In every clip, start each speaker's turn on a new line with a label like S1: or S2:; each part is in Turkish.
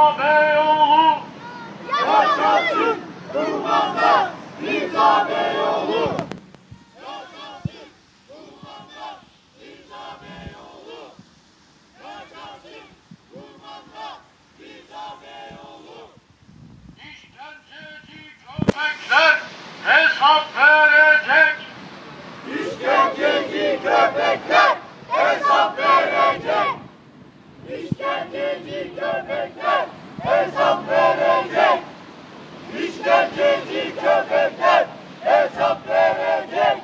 S1: Mirza Beyoğlu!
S2: Yaşasın Kurbanlar Mirza Beyoğlu.
S1: Hesap verecek!
S2: İşkenceci köpekler hesap verecek. İşkenceci köpekler hesap verecek. İşkenceci köpekler hesap verecek.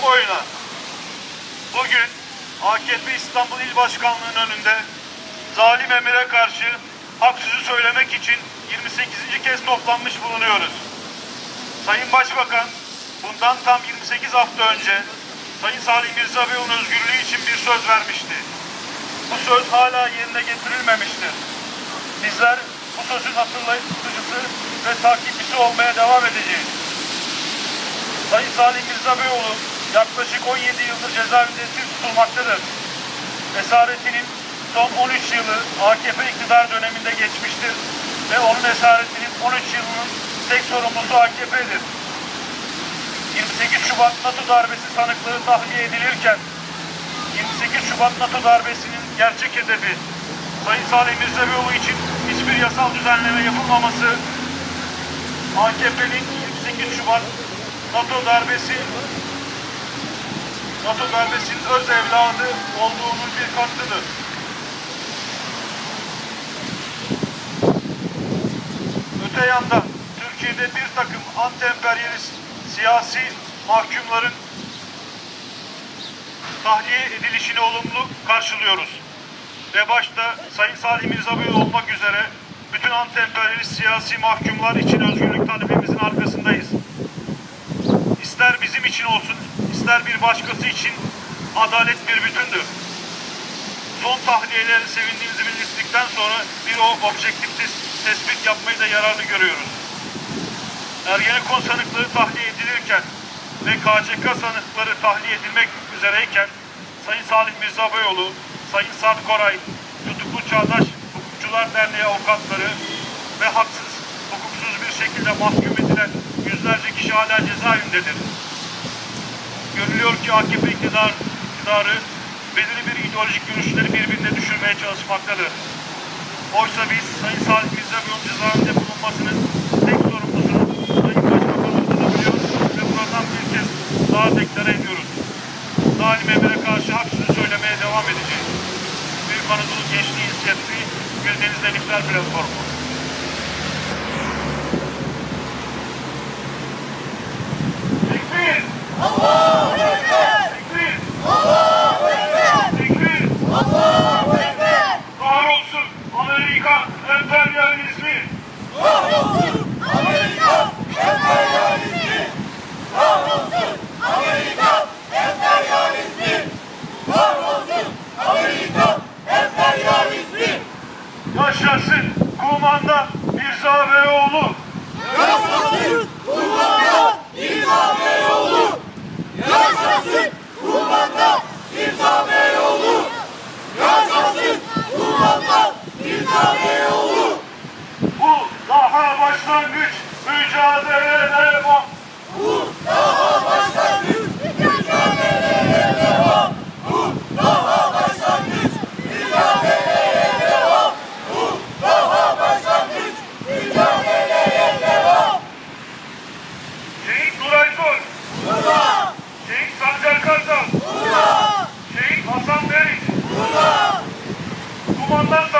S1: Kamuoyuna bugün AKP İstanbul İl Başkanlığı'nın önünde zalim emire karşı hak sözü söylemek için 28. kez toplanmış bulunuyoruz. Sayın Başbakan bundan tam 28 hafta önce Sayın Salih Mirza Bey'in özgürlüğü için bir söz vermişti. Bu söz hala yerine getirilmemiştir. Bizler bu sözün hatırlayıcısı ve takipçisi olmaya devam edeceğiz. Sayın Salih Mirza Beyoğlu yaklaşık 17 yıldır cezaevinde esir tutulmaktadır. Esaretinin son 13 yılı AKP iktidar döneminde geçmiştir ve onun esaretinin 13 yılının tek sorumlusu AKP'dir. 28 Şubat NATO darbesi sanıklığı tahliye edilirken 28 Şubat NATO darbesinin gerçek hedefi Sayın Salih Mirza Beyoğlu için hiçbir yasal düzenleme yapılmaması AKP'nin 28 Şubat NATO darbesi NATO darbesinin öz evladı olduğunun bir kanıtıdır. Öte yandan Türkiye'de bir takım anti-emperyalist siyasi mahkumların tahliye edilişini olumlu karşılıyoruz. Ve başta Sayın Salih Mirza Bey olmak üzere bütün anti-emperyalist siyasi mahkumlar için özgürlük talebimizin arkasındayız. İster bizim için olsun, ister bir başkası için adalet bir bütündür. Son tahliyeleri sevindiğimizi belirttikten sonra bir o objektif tes- tespit yapmayı da yararlı görüyoruz. Ergenekon sanıkları tahliye edilirken ve KCK sanıkları tahliye edilmek üzereyken Sayın Salih Mirza Beyoğlu, Sayın Sad Koray, Tutuklu Çağdaş Hukukçular Derneği avukatları ve haksız, hukuksuz bir şekilde mahkum edilen yüzlerce kişi hala cezaevindedir. Görülüyor ki AKP iktidar, iktidarı belirli bir ideolojik görüşleri birbirine düşürmeye çalışmaktadır. Oysa biz Sayın Salih Mirza Bey'in cezaevinde bulunmasının tek sorumlusunu Sayın Başbakan olduğunu biliyor ve buradan bir kez daha deklare ediyoruz. Zalim emire karşı hak sözü söylemeye devam edeceğiz. Büyük Anadolu Gençliği İnisiyatifi Güldeniz'de Lifler Platformu. Kumandan Mirza Beyoğlu!
S2: Yaşasın Kurbanlar İrza Beyoğlu. Yaşasın Kurbanlar İrza Beyoğlu. Yaşasın Kurbanlar İrza Beyoğlu.
S1: Bu daha başlangıç mücadele ondan sonra